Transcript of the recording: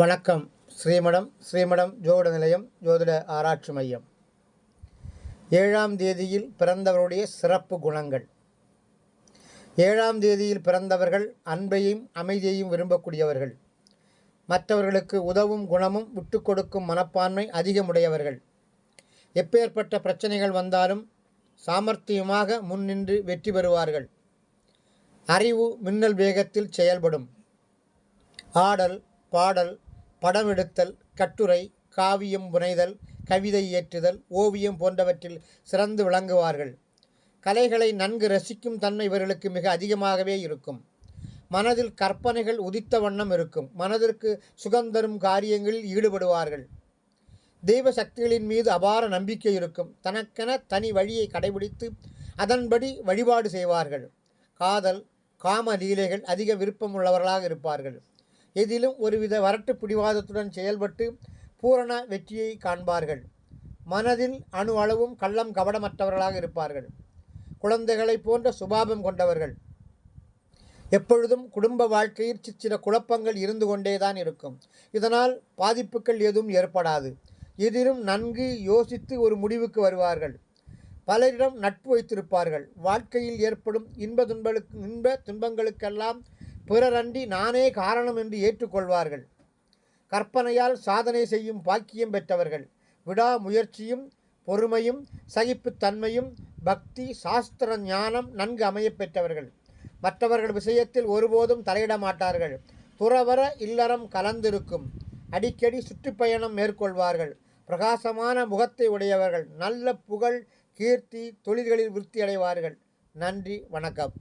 வணக்கம். ஸ்ரீமடம் ஸ்ரீமடம் ஜோதிட நிலையம் ஜோதிட ஆராய்ச்சி மையம். ஏழாம் தேதியில் பிறந்தவருடைய சிறப்பு குணங்கள். ஏழாம் தேதியில் பிறந்தவர்கள் அன்பையும் அமைதியையும் விரும்பக்கூடியவர்கள். மற்றவர்களுக்கு உதவும் குணமும் விட்டு கொடுக்கும் மனப்பான்மை அதிகமுடையவர்கள். எப்பேற்பட்ட பிரச்சனைகள் வந்தாலும் சாமர்த்தியமாக முன்னின்று வெற்றி பெறுவார்கள். அறிவு மின்னல் வேகத்தில் செயல்படும். ஆடல் பாடல் படம் எடுத்தல் கட்டுரை காவியம் புனைதல் கவிதை இயற்றுதல் ஓவியம் போன்றவற்றில் சிறந்து விளங்குவார்கள். கலைகளை நன்கு ரசிக்கும் தன்மை இவர்களுக்கு மிக அதிகமாகவே இருக்கும். மனதில் கற்பனைகள் உதித்த வண்ணம் இருக்கும். மனதிற்கு சுகந்தரும் காரியங்களில் ஈடுபடுவார்கள். தெய்வ சக்திகளின் மீது அபார நம்பிக்கை இருக்கும். தனக்கென தனி வழியை கடைபிடித்து அதன்படி வழிபாடு செய்வார்கள். காதல் காம லீலைகள் அதிக விருப்பம் உள்ளவர்களாக இருப்பார்கள். எதிலும் ஒருவித வரட்டு பிடிவாதத்துடன் செயல்பட்டு பூரண வெற்றியை காண்பார்கள். மனதில் அணு அளவும் கள்ளம் கபடமற்றவர்களாக இருப்பார்கள். குழந்தைகளைப் போன்ற சுபாபம் கொண்டவர்கள். எப்பொழுதும் குடும்ப வாழ்க்கையில் சிற்சில குழப்பங்கள் இருந்து கொண்டேதான் இருக்கும். இதனால் பாதிப்புகள் எதுவும் ஏற்படாது. எதிலும் நன்கு யோசித்து ஒரு முடிவுக்கு வருவார்கள். பலரிடம் நட்பு வைத்திருப்பார்கள். வாழ்க்கையில் ஏற்படும் இன்ப துன்பங்களுக்கு இன்ப துன்பங்களுக்கெல்லாம் பிறரன்றி நானே காரணம் என்று ஏற்றுக்கொள்வார்கள். கற்பனையால் சாதனை செய்யும் பாக்கியம் பெற்றவர்கள். விடாமுயற்சியும் பொறுமையும் சகிப்புத்தன்மையும் பக்தி சாஸ்திர ஞானம் நன்கு அமையப் பெற்றவர்கள். மற்றவர்கள் விஷயத்தில் ஒருபோதும் தலையிட மாட்டார்கள். துறவர இல்லறம் கலந்திருக்கும். அடிக்கடி சுற்றுப்பயணம் மேற்கொள்வார்கள். பிரகாசமான முகத்தை உடையவர்கள். நல்ல புகழ் கீர்த்தி தொழில்களில் விருத்தி அடைவார்கள் நன்றி வணக்கம்.